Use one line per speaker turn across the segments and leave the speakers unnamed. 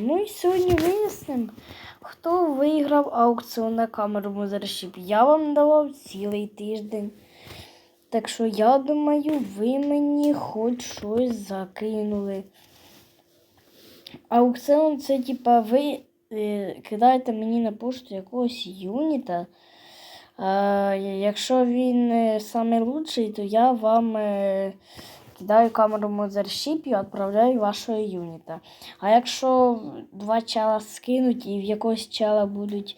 Ну і сьогодні вияснимо, хто виграв аукціон на камеру Мозершіп. Я вам давав цілий тиждень. Так що я думаю, ви мені хоч щось закинули. Аукціон це типа ви е, кидаєте мені на пошту якогось юніта. А, якщо він е, лучший, то я вам е, кидаю камеру мозершіп і відправляю вашого юніта. А якщо два чела скинуть і в якогось чела будуть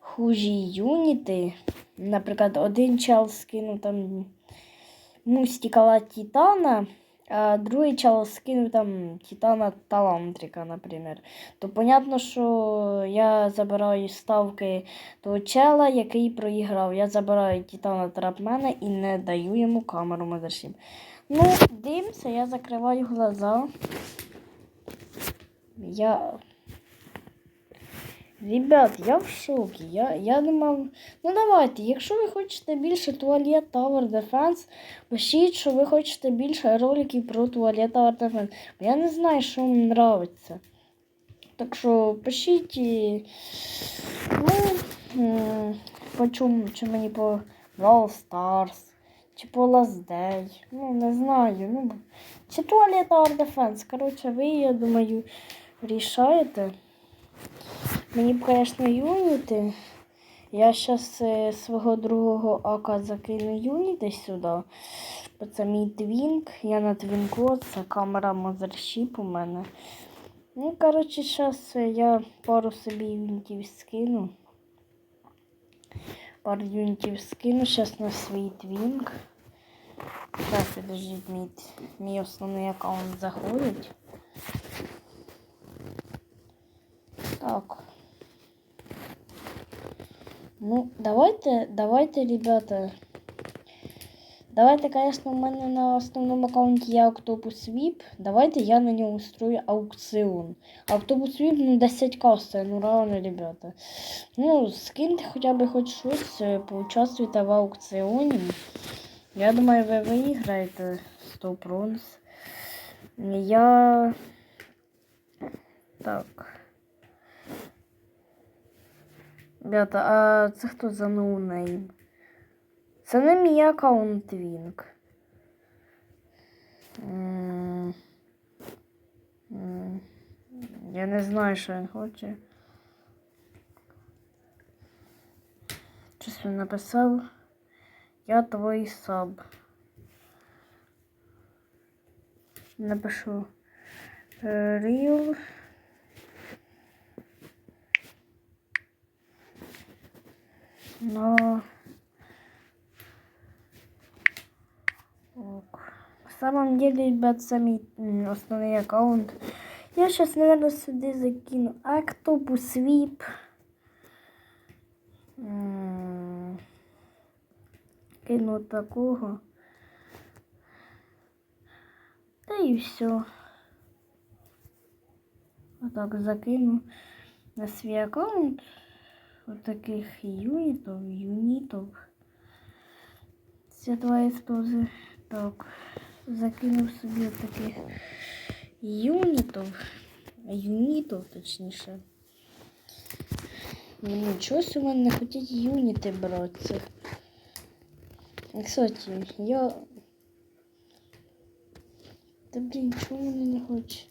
хужі юніти, наприклад, один чел скинув там мустикала Титана, а другий чел скинув там Титана Талантрика, наприклад, то понятно, що я забираю ставки того чела, який проіграв. Я забираю Титана Трапмена і не даю йому камеру Mothership. Ну, дивимося, я закриваю глаза. Я. Ребят, я в шокі. Я, я думав. Ну давайте, якщо ви хочете більше туалет Tower Defense, пишіть, що ви хочете більше роликів про туалет Tower Defense. Я не знаю, що вам подобається. Так що пишіть. Ну, по чому, чи мені по Brawl Stars, чи по Last Day. Ну, не знаю. Ну, чи туалет Tower Defense. Коротше, ви, я думаю, рішаєте. Мені б, звісно, юніти. Я зараз свого другого ака закину юніти сюди. Це мій твінк. Я на твінку, це камера Mothership у мене. Ну, коротше, зараз я пару собі юнітів скину. Пару юнітів скину зараз на свій твінк. Так, підождіть, мій, мій основний аккаунт заходить. Так. Ну, давайте, давайте, ребята. Давайте, конечно, у мене на основному аккаунті є Octopus Sweep. Давайте я на ньому устрою аукціон. Octopus Sweep, ну, 10 коштує, ну реально, ребята. Ну, скиньте хоча б хоч щось, е, поучаствуйте в аукціоні. Я думаю, ви виграєте 100 бронз. Я... Так. Ребята, а це хто за ноунейм? Це не мій аккаунт Вінк. Я не знаю, що він хоче. Щось він написав. Я твій саб. Напишу. е, Real. Но... Ок. На самом деле, ребят, самый м, основной аккаунт. Я сейчас, наверное, сюда закину Octopus. М, Кину такого. Та і все. Отак закину на свій аккаунт. От таких юнітів, юнітів. Це два естози. Так, закинув собі от таких юнітів. Юнітів, точніше. Ну, чогось у мене не хотіть юніти брати. Кстати, я... Та блін, чому мене не хоче?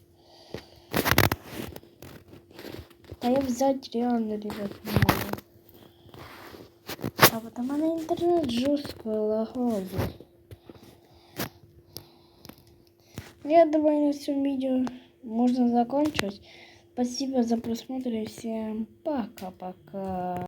Та я взять реально, ребят, не можу. А вот у мене інтернет жорстко лагає. Я думаю, на цьому видео можно закончить. Спасибо за просмотр и всем пока-пока.